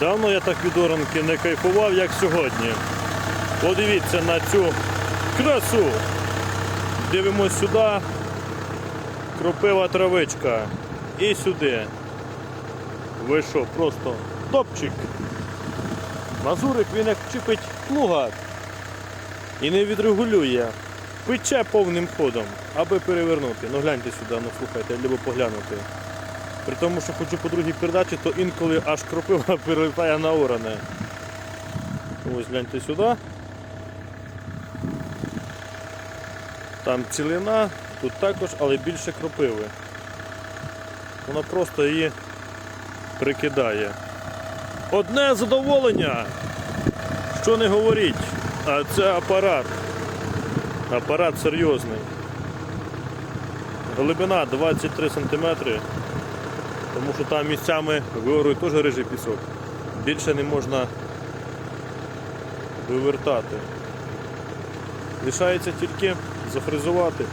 Давно я так від оранки не кайфував, як сьогодні. Подивіться на цю красу. Дивимось сюди. Кропива травичка. І сюди. Ви що, просто топчик. Мазурик він як чіпить плуга і не відрегулює. Пече повним ходом, аби перевернути. Ну гляньте сюди, ну слухайте, люблю поглянути. При тому, що хочу по другій передачі, то інколи аж кропива перелітає на оране. Ось гляньте сюди. Там цілина, тут також, але більше кропиви. Вона просто її прикидає. Одне задоволення! Що не говоріть, а це апарат. Апарат серйозний. Глибина 23 см, тому що там місцями вигорує теж рижий пісок. Більше не можна вивертати. Лишається тільки зафрезувати.